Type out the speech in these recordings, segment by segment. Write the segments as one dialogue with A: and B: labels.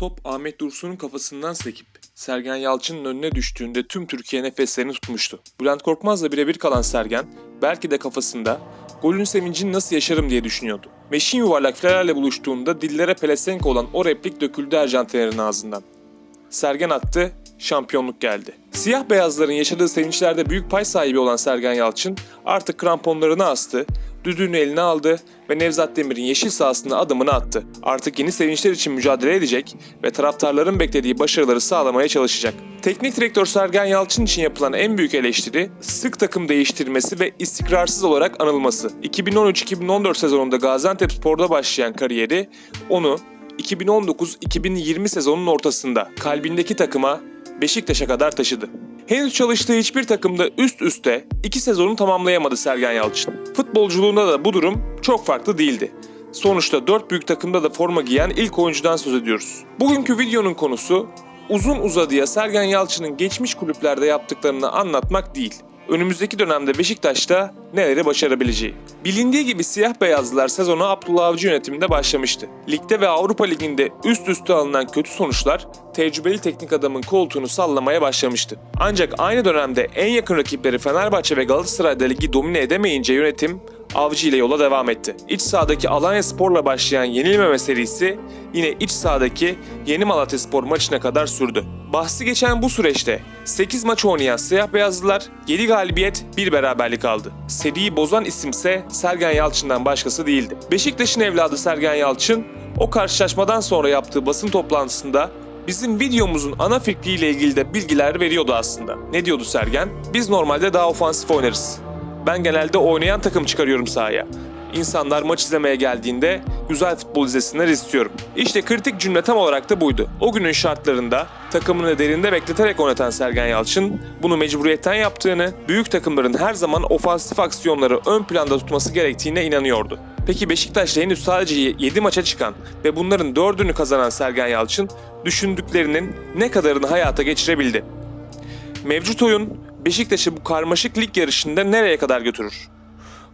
A: Top Ahmet Dursun'un kafasından sekip Sergen Yalçın'ın önüne düştüğünde tüm Türkiye nefeslerini tutmuştu. Bülent Korkmaz'la birebir kalan Sergen belki de kafasında golün sevincini nasıl yaşarım diye düşünüyordu. Meşin yuvarlak filelerle buluştuğunda dillere pelesenk olan o replik döküldü Ercan Tener'in ağzından. Sergen attı, şampiyonluk geldi. Siyah beyazların yaşadığı sevinçlerde büyük pay sahibi olan Sergen Yalçın artık kramponlarını astı, düdüğünü eline aldı ve Nevzat Demir'in yeşil sahasına adımını attı. Artık yeni sevinçler için mücadele edecek ve taraftarların beklediği başarıları sağlamaya çalışacak. Teknik direktör Sergen Yalçın için yapılan en büyük eleştiri sık takım değiştirmesi ve istikrarsız olarak anılması. 2013-2014 sezonunda Gaziantep Spor'da başlayan kariyeri onu 2019-2020 sezonunun ortasında kalbindeki takıma Beşiktaş'a kadar taşıdı. Henüz çalıştığı hiçbir takımda üst üste iki sezonu tamamlayamadı Sergen Yalçın. Futbolculuğunda da bu durum çok farklı değildi. Sonuçta dört büyük takımda da forma giyen ilk oyuncudan söz ediyoruz. Bugünkü videonun konusu uzun uzadıya Sergen Yalçın'ın geçmiş kulüplerde yaptıklarını anlatmak değil. Önümüzdeki dönemde Beşiktaş'ta neleri başarabileceği. Bilindiği gibi siyah beyazlılar sezonu Abdullah Avcı yönetiminde başlamıştı. Ligde ve Avrupa Ligi'nde üst üste alınan kötü sonuçlar tecrübeli teknik adamın koltuğunu sallamaya başlamıştı. Ancak aynı dönemde en yakın rakipleri Fenerbahçe ve Galatasaray'da ligi domine edemeyince yönetim Avcı ile yola devam etti. İç sahadaki Alanya Spor'la başlayan yenilmeme serisi yine iç sahadaki Yeni Malatya Spor maçına kadar sürdü. Bahsi geçen bu süreçte 8 maç oynayan siyah beyazlılar 7 galibiyet 1 beraberlik aldı. Seriyi bozan isimse Sergen Yalçın'dan başkası değildi. Beşiktaş'ın evladı Sergen Yalçın o karşılaşmadan sonra yaptığı basın toplantısında bizim videomuzun ana fikriyle ilgili de bilgiler veriyordu aslında. Ne diyordu Sergen? Biz normalde daha ofansif oynarız. Ben genelde oynayan takım çıkarıyorum sahaya. İnsanlar maç izlemeye geldiğinde güzel futbol izlesinler istiyorum. İşte kritik cümle tam olarak da buydu. O günün şartlarında takımını derinde bekleterek oynatan Sergen Yalçın bunu mecburiyetten yaptığını, büyük takımların her zaman ofansif aksiyonları ön planda tutması gerektiğine inanıyordu. Peki Beşiktaş'ta henüz sadece 7 maça çıkan ve bunların 4'ünü kazanan Sergen Yalçın düşündüklerinin ne kadarını hayata geçirebildi? Mevcut oyun Beşiktaş'ı bu karmaşık lig yarışında nereye kadar götürür?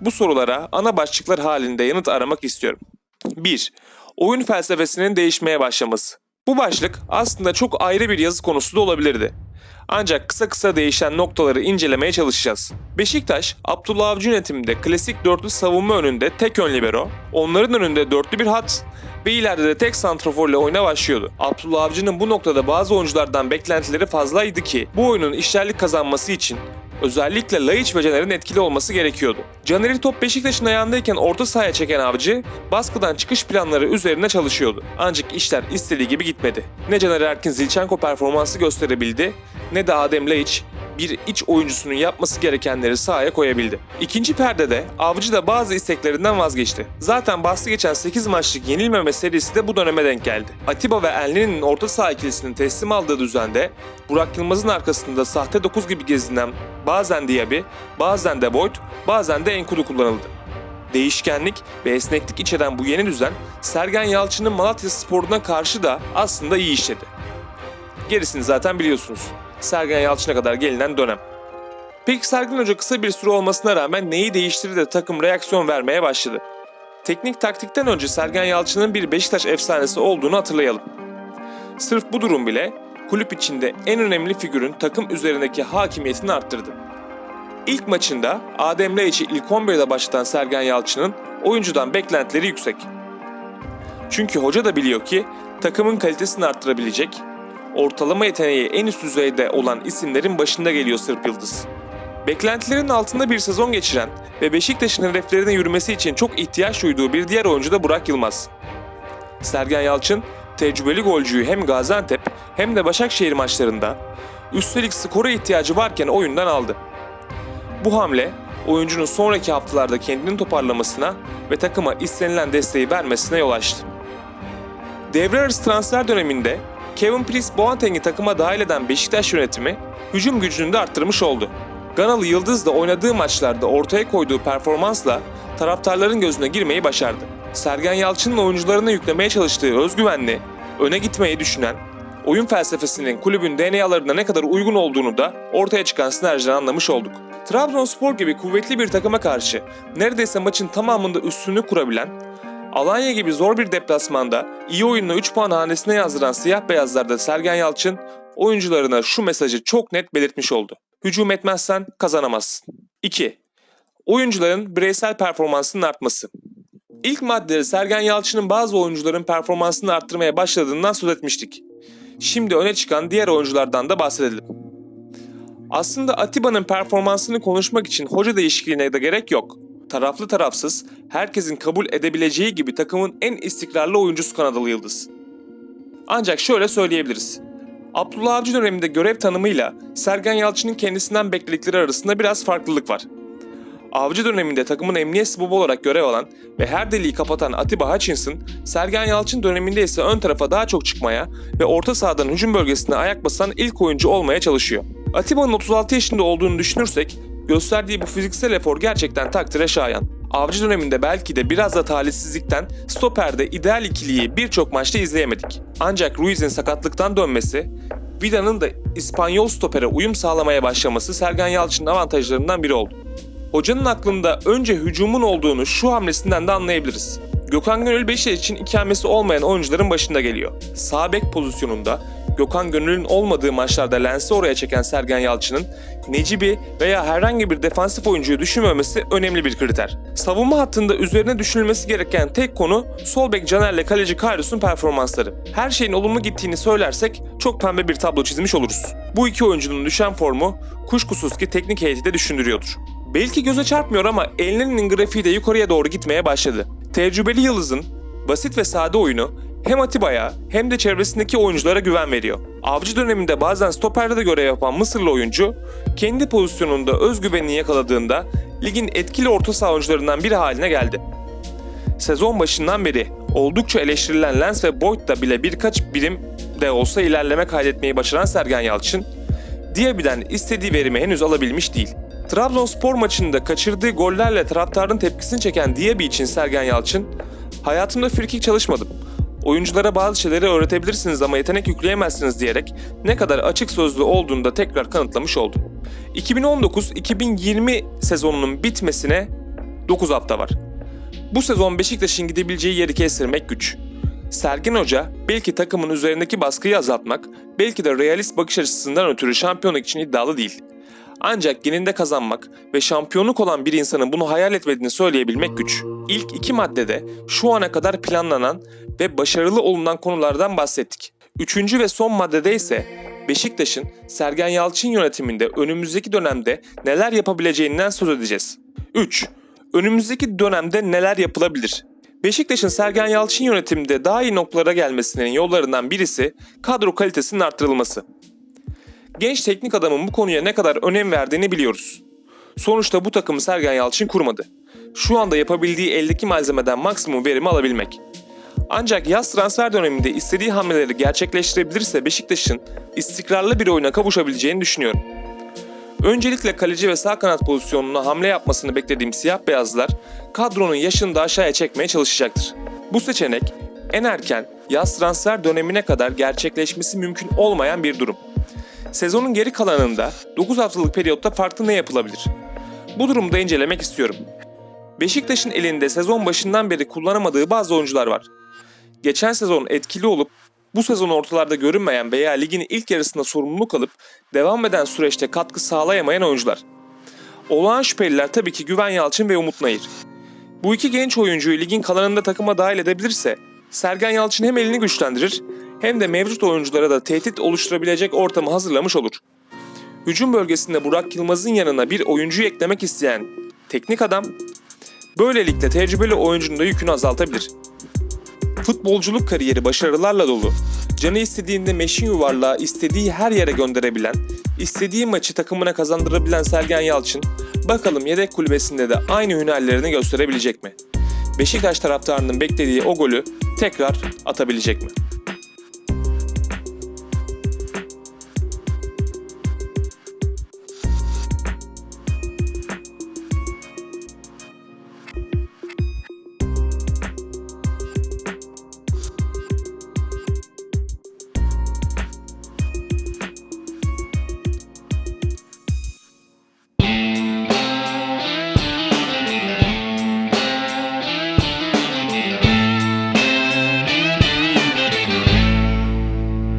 A: Bu sorulara ana başlıklar halinde yanıt aramak istiyorum. 1. Oyun felsefesinin değişmeye başlaması. Bu başlık aslında çok ayrı bir yazı konusu da olabilirdi. Ancak kısa kısa değişen noktaları incelemeye çalışacağız. Beşiktaş, Abdullah Avcı yönetiminde klasik dörtlü savunma önünde tek ön libero, onların önünde dörtlü bir hat ve ileride de tek santrafor ile oyuna başlıyordu. Abdullah Avcı'nın bu noktada bazı oyunculardan beklentileri fazlaydı ki bu oyunun işlerlik kazanması için Özellikle Laiç ve Caner'in etkili olması gerekiyordu. Caner'i top Beşiktaş'ın ayağındayken orta sahaya çeken avcı, baskıdan çıkış planları üzerine çalışıyordu. Ancak işler istediği gibi gitmedi. Ne Caner Erkin Zilchenko performansı gösterebildi, ne de Adem Laiç bir iç oyuncusunun yapması gerekenleri sahaya koyabildi. İkinci perdede Avcı da bazı isteklerinden vazgeçti. Zaten bahsi geçen 8 maçlık yenilmeme serisi de bu döneme denk geldi. Atiba ve Elneni'nin orta saha ikilisinin teslim aldığı düzende Burak Yılmaz'ın arkasında sahte 9 gibi gezinen bazen Diaby, bazen de Boyd, bazen de Enkudu kullanıldı. Değişkenlik ve esneklik içeren bu yeni düzen Sergen Yalçın'ın Malatya Spor'una karşı da aslında iyi işledi. Gerisini zaten biliyorsunuz. Sergen Yalçın'a kadar gelinen dönem. Peki Sergen Hoca kısa bir süre olmasına rağmen neyi değiştirdi de takım reaksiyon vermeye başladı? Teknik taktikten önce Sergen Yalçın'ın bir Beşiktaş efsanesi olduğunu hatırlayalım. Sırf bu durum bile kulüp içinde en önemli figürün takım üzerindeki hakimiyetini arttırdı. İlk maçında Adem Laiç'i ilk 11'de başlatan Sergen Yalçın'ın oyuncudan beklentileri yüksek. Çünkü hoca da biliyor ki takımın kalitesini arttırabilecek, ortalama yeteneği en üst düzeyde olan isimlerin başında geliyor Sırp Yıldız. Beklentilerin altında bir sezon geçiren ve Beşiktaş'ın hedeflerine yürümesi için çok ihtiyaç duyduğu bir diğer oyuncu da Burak Yılmaz. Sergen Yalçın, tecrübeli golcüyü hem Gaziantep hem de Başakşehir maçlarında, üstelik skora ihtiyacı varken oyundan aldı. Bu hamle, oyuncunun sonraki haftalarda kendini toparlamasına ve takıma istenilen desteği vermesine yol açtı. Devre arası transfer döneminde Kevin Prince Boateng'i takıma dahil eden Beşiktaş yönetimi hücum gücünü de arttırmış oldu. Ganalı Yıldız da oynadığı maçlarda ortaya koyduğu performansla taraftarların gözüne girmeyi başardı. Sergen Yalçın'ın oyuncularına yüklemeye çalıştığı özgüvenli, öne gitmeyi düşünen, oyun felsefesinin kulübün DNA'larına ne kadar uygun olduğunu da ortaya çıkan sinerjiden anlamış olduk. Trabzonspor gibi kuvvetli bir takıma karşı neredeyse maçın tamamında üstünlüğü kurabilen, Alanya gibi zor bir deplasmanda iyi oyunla 3 puan hanesine yazdıran siyah beyazlarda Sergen Yalçın oyuncularına şu mesajı çok net belirtmiş oldu. Hücum etmezsen kazanamazsın. 2. Oyuncuların bireysel performansının artması. İlk maddede Sergen Yalçın'ın bazı oyuncuların performansını arttırmaya başladığından söz etmiştik. Şimdi öne çıkan diğer oyunculardan da bahsedelim. Aslında Atiba'nın performansını konuşmak için hoca değişikliğine de gerek yok. Taraflı tarafsız, herkesin kabul edebileceği gibi takımın en istikrarlı oyuncusu Kanadalı Yıldız. Ancak şöyle söyleyebiliriz. Abdullah Avcı döneminde görev tanımıyla Sergen Yalçın'ın kendisinden bekledikleri arasında biraz farklılık var. Avcı döneminde takımın emniyet sıbabı olarak görev alan ve her deliği kapatan Atiba Hutchinson, Sergen Yalçın döneminde ise ön tarafa daha çok çıkmaya ve orta sahadan hücum bölgesine ayak basan ilk oyuncu olmaya çalışıyor. Atiba'nın 36 yaşında olduğunu düşünürsek gösterdiği bu fiziksel efor gerçekten takdire şayan. Avcı döneminde belki de biraz da talihsizlikten stoperde ideal ikiliyi birçok maçta izleyemedik. Ancak Ruiz'in sakatlıktan dönmesi, Vida'nın da İspanyol stopere uyum sağlamaya başlaması Sergen Yalçın'ın avantajlarından biri oldu. Hocanın aklında önce hücumun olduğunu şu hamlesinden de anlayabiliriz. Gökhan Gönül Beşiktaş için ikamesi olmayan oyuncuların başında geliyor. Sağ bek pozisyonunda Gökhan Gönül'ün olmadığı maçlarda lensi oraya çeken Sergen Yalçın'ın Necibi veya herhangi bir defansif oyuncuyu düşünmemesi önemli bir kriter. Savunma hattında üzerine düşünülmesi gereken tek konu sol bek Caner'le kaleci Karius'un performansları. Her şeyin olumlu gittiğini söylersek çok pembe bir tablo çizmiş oluruz. Bu iki oyuncunun düşen formu kuşkusuz ki teknik heyeti de düşündürüyordur. Belki göze çarpmıyor ama Elneni'nin grafiği de yukarıya doğru gitmeye başladı. Tecrübeli Yıldız'ın basit ve sade oyunu hem Atiba'ya hem de çevresindeki oyunculara güven veriyor. Avcı döneminde bazen stoperde de görev yapan Mısırlı oyuncu kendi pozisyonunda özgüvenini yakaladığında ligin etkili orta saha oyuncularından biri haline geldi. Sezon başından beri oldukça eleştirilen Lens ve Boyd'da bile birkaç birim de olsa ilerleme kaydetmeyi başaran Sergen Yalçın, Diaby'den istediği verimi henüz alabilmiş değil. Trabzonspor maçında kaçırdığı gollerle taraftarın tepkisini çeken Diaby için Sergen Yalçın, hayatımda frikik çalışmadım. Oyunculara bazı şeyleri öğretebilirsiniz ama yetenek yükleyemezsiniz diyerek ne kadar açık sözlü olduğunu da tekrar kanıtlamış oldu. 2019-2020 sezonunun bitmesine 9 hafta var. Bu sezon Beşiktaş'ın gidebileceği yeri kestirmek güç. Sergen Hoca belki takımın üzerindeki baskıyı azaltmak, belki de realist bakış açısından ötürü şampiyonluk için iddialı değil. Ancak geninde kazanmak ve şampiyonluk olan bir insanın bunu hayal etmediğini söyleyebilmek güç. İlk iki maddede şu ana kadar planlanan ve başarılı olunan konulardan bahsettik. Üçüncü ve son maddede ise Beşiktaş'ın Sergen Yalçın yönetiminde önümüzdeki dönemde neler yapabileceğinden söz edeceğiz. 3. Önümüzdeki dönemde neler yapılabilir? Beşiktaş'ın Sergen Yalçın yönetiminde daha iyi noktalara gelmesinin yollarından birisi kadro kalitesinin arttırılması. Genç teknik adamın bu konuya ne kadar önem verdiğini biliyoruz. Sonuçta bu takımı Sergen Yalçın kurmadı. Şu anda yapabildiği eldeki malzemeden maksimum verimi alabilmek. Ancak yaz transfer döneminde istediği hamleleri gerçekleştirebilirse Beşiktaş'ın istikrarlı bir oyuna kavuşabileceğini düşünüyorum. Öncelikle kaleci ve sağ kanat pozisyonuna hamle yapmasını beklediğim siyah beyazlar kadronun yaşını da aşağıya çekmeye çalışacaktır. Bu seçenek en erken yaz transfer dönemine kadar gerçekleşmesi mümkün olmayan bir durum. Sezonun geri kalanında 9 haftalık periyotta farklı ne yapılabilir? Bu durumda incelemek istiyorum. Beşiktaş'ın elinde sezon başından beri kullanamadığı bazı oyuncular var. Geçen sezon etkili olup bu sezon ortalarda görünmeyen veya ligin ilk yarısında sorumluluk alıp devam eden süreçte katkı sağlayamayan oyuncular. Olağan şüpheliler tabii ki Güven Yalçın ve Umut Nayır. Bu iki genç oyuncuyu ligin kalanında takıma dahil edebilirse Sergen Yalçın hem elini güçlendirir hem de mevcut oyunculara da tehdit oluşturabilecek ortamı hazırlamış olur. Hücum bölgesinde Burak Yılmaz'ın yanına bir oyuncuyu eklemek isteyen teknik adam böylelikle tecrübeli oyuncunun da yükünü azaltabilir. Futbolculuk kariyeri başarılarla dolu, canı istediğinde meşin yuvarlağı istediği her yere gönderebilen, istediği maçı takımına kazandırabilen Sergen Yalçın, bakalım yedek kulübesinde de aynı hünerlerini gösterebilecek mi? Beşiktaş taraftarının beklediği o golü tekrar atabilecek mi?